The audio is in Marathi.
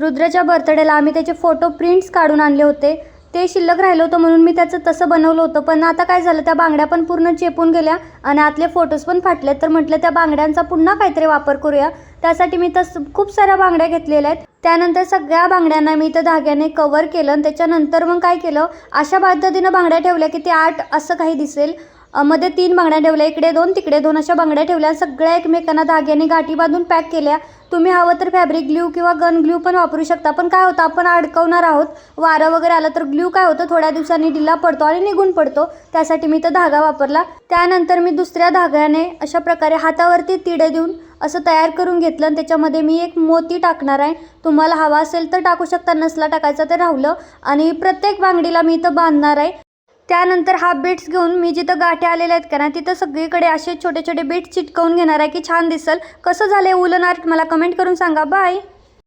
रुद्राच्या बर्थडेला आम्ही त्याचे फोटो प्रिंट्स काढून आणले होते. ते शिल्लक राहिलं होतं म्हणून मी त्याचं तसं बनवलं होतं. पण आता काय झालं त्या बांगड्या पण पूर्ण चेपून गेल्या आणि आतले फोटोज पण फाटले तर म्हटलं त्या बांगड्यांचा पुन्हा काहीतरी वापर करूया. त्यासाठी मी तस खूप साऱ्या बांगड्या घेतलेल्या आहेत. त्यानंतर सगळ्या बांगड्यांना मी त्या धाग्याने कवर केलं आणि त्याच्यानंतर मग काय केलं अशा पद्धतीनं बांगड्या ठेवल्या की ते आठ असं काही दिसेल. मध्ये तीन बांगड्या ठेवल्या इकडे दोन तिकडे दोन अशा बांगड्या ठेवल्या सगळ्या एकमेकांना धाग्याने गाठी बांधून पॅक केल्या. तुम्ही हवं तर फॅब्रिक ग्ल्यू किंवा गन ग्ल्यू पण वापरू शकता. पण काय होतं आपण अडकवणार आहोत. वारं वगैरे आलं तर ग्ल्यू काय होतं थोड्या दिवसांनी ढिला पडतो आणि निघून पडतो. त्यासाठी मी तो धागा वापरला. त्यानंतर मी दुसऱ्या धाग्याने अशा प्रकारे हातावरती तिडे देऊन असं तयार करून घेतलं आणि त्याच्यामध्ये मी एक मोती टाकणार आहे. तुम्हाला हवा असेल तर टाकू शकता नसला टाकायचं तर राहुलं. आणि प्रत्येक बांगडीला मी इथं बांधणार आहे. त्यानंतर हा बीट्स घेऊन मी जिथं गाठे आलेल्या आहेत का ना तिथं सगळीकडे असे छोटे छोटे बीट्स चिटकवून घेणार आहे की छान दिसल. कसं झालं आहे उलन आर्ट मला कमेंट करून सांगा. बाय